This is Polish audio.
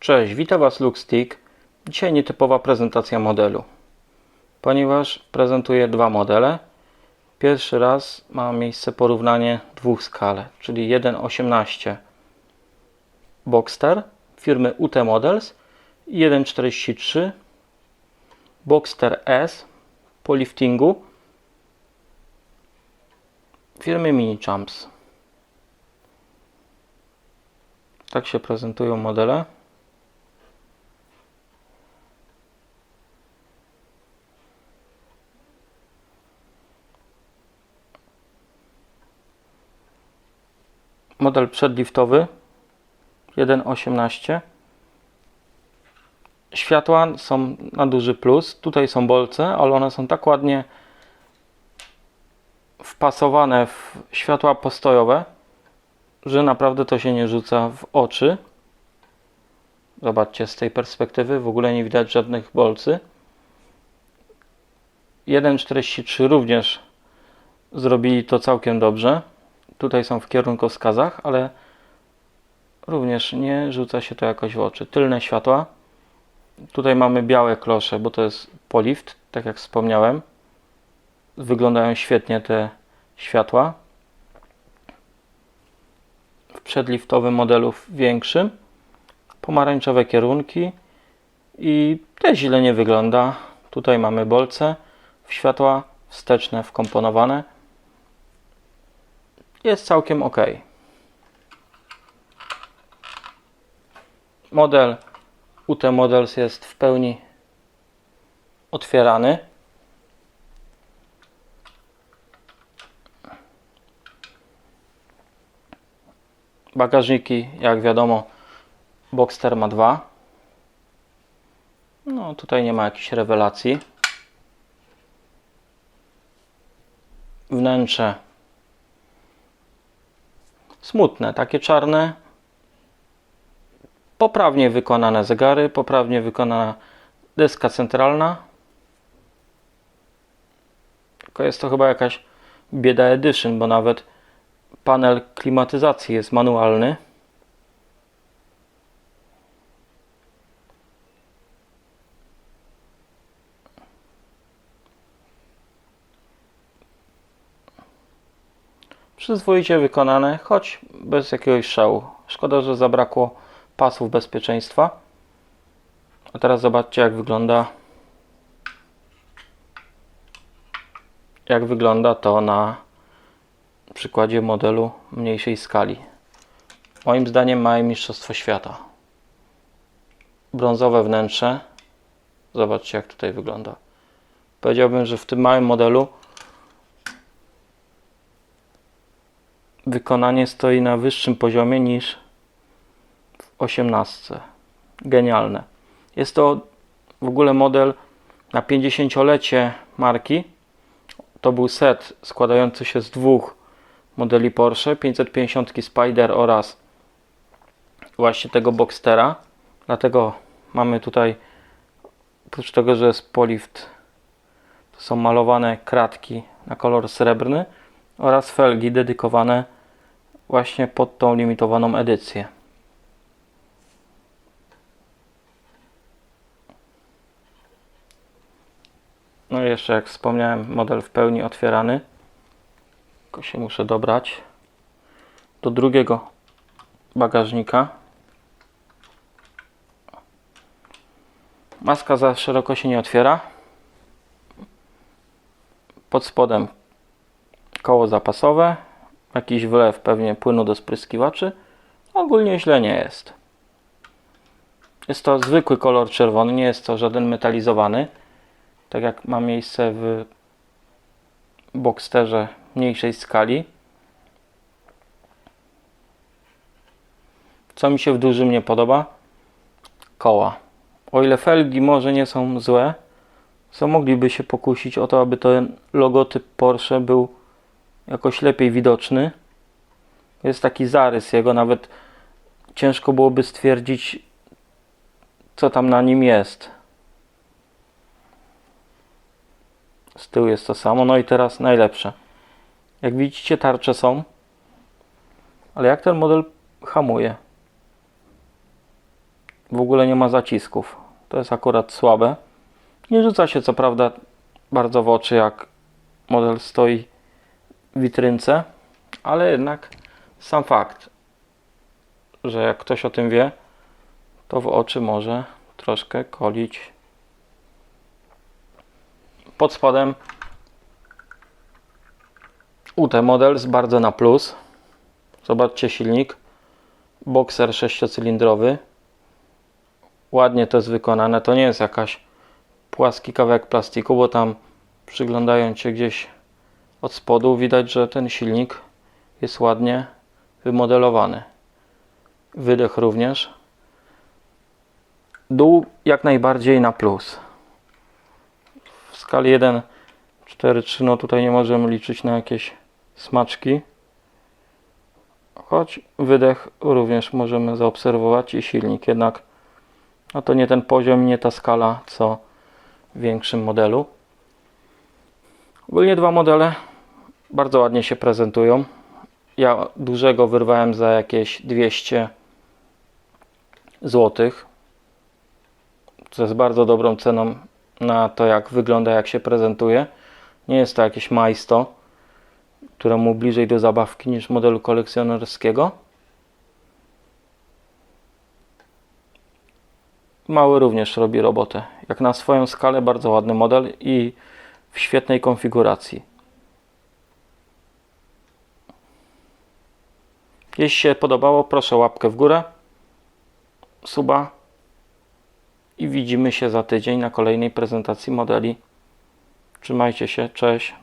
Cześć, witam Was Luxstick. Dzisiaj nietypowa prezentacja modelu, ponieważ prezentuję dwa modele. Pierwszy raz ma miejsce porównanie dwóch skal, czyli 1.18 Boxster firmy UT Models i 1.43 Boxster S po liftingu firmy Mini Champs. Tak się prezentują modele. Model przedliftowy 1.18 Światła są na duży plus. Tutaj są bolce, ale one są tak ładnie wpasowane w światła postojowe, że naprawdę to się nie rzuca w oczy. Zobaczcie, z tej perspektywy w ogóle nie widać żadnych bolcy. 1.43 również zrobili to całkiem dobrze. Tutaj są w kierunkowskazach, ale również nie rzuca się to jakoś w oczy. Tylne światła. Tutaj mamy białe klosze, bo to jest polift, tak jak wspomniałem. Wyglądają świetnie te światła. W przedliftowym modelu większym. Pomarańczowe kierunki i też źle nie wygląda. Tutaj mamy bolce w światła wsteczne wkomponowane. Jest całkiem ok. Model UT Models jest w pełni otwierany. Bagażniki, jak wiadomo, Boxster ma dwa. No, tutaj nie ma jakichś rewelacji. Wnętrze smutne, takie czarne. Poprawnie wykonane zegary, poprawnie wykonana deska centralna. Tylko jest to chyba jakaś bieda edition, bo nawet panel klimatyzacji jest manualny. Przyzwoicie wykonane, choć bez jakiegoś szału. Szkoda, że zabrakło pasów bezpieczeństwa. A teraz zobaczcie jak wygląda jak wygląda to na przykładzie modelu mniejszej skali. Moim zdaniem małe mistrzostwo świata. Brązowe wnętrze. Zobaczcie jak tutaj wygląda. Powiedziałbym, że w tym małym modelu wykonanie stoi na wyższym poziomie niż w 18. Genialne. Jest to w ogóle model na 50-lecie marki. To był set składający się z dwóch modeli Porsche 550 Spider oraz właśnie tego Boxstera. Dlatego mamy tutaj oprócz tego, że jest polift to są malowane kratki na kolor srebrny oraz felgi dedykowane właśnie pod tą limitowaną edycję. No i jeszcze jak wspomniałem, model w pełni otwierany. Tylko się muszę dobrać do drugiego bagażnika. Maska za szeroko się nie otwiera. Pod spodem koło zapasowe, jakiś wlew pewnie płynu do spryskiwaczy. Ogólnie źle nie jest. Jest to zwykły kolor czerwony, nie jest to żaden metalizowany. Tak jak ma miejsce w Boxsterze mniejszej skali. Co mi się w dużym nie podoba? Koła. O ile felgi może nie są złe, co mogliby się pokusić o to, aby ten logotyp Porsche był jakoś lepiej widoczny. Jest taki zarys jego, nawet ciężko byłoby stwierdzić, co tam na nim jest. Z tyłu jest to samo. No i teraz najlepsze. Jak widzicie, tarcze są. Ale jak ten model hamuje? W ogóle nie ma zacisków. To jest akurat słabe. Nie rzuca się co prawda bardzo w oczy, jak model stoi witrynce, ale jednak sam fakt, że jak ktoś o tym wie, to w oczy może troszkę kolić. Pod spodem UT model jest bardzo na plus. Zobaczcie silnik. Boxer sześciocylindrowy. Ładnie to jest wykonane. To nie jest jakaś płaski kawałek plastiku, bo tam przyglądając się gdzieś od spodu widać, że ten silnik jest ładnie wymodelowany. Wydech również. Dół jak najbardziej na plus. W skali 1, 4, 3, no tutaj nie możemy liczyć na jakieś smaczki. Choć wydech również możemy zaobserwować i silnik jednak no to nie ten poziom nie ta skala co w większym modelu. Ogólnie dwa modele bardzo ładnie się prezentują. Ja dużego wyrwałem za jakieś 200 zł. Co jest bardzo dobrą ceną na to, jak wygląda, jak się prezentuje. Nie jest to jakieś majsto, któremu bliżej do zabawki niż modelu kolekcjonerskiego. Mały również robi robotę. Jak na swoją skalę, bardzo ładny model i w świetnej konfiguracji. Jeśli się podobało, proszę łapkę w górę, suba i widzimy się za tydzień na kolejnej prezentacji modeli. Trzymajcie się, cześć.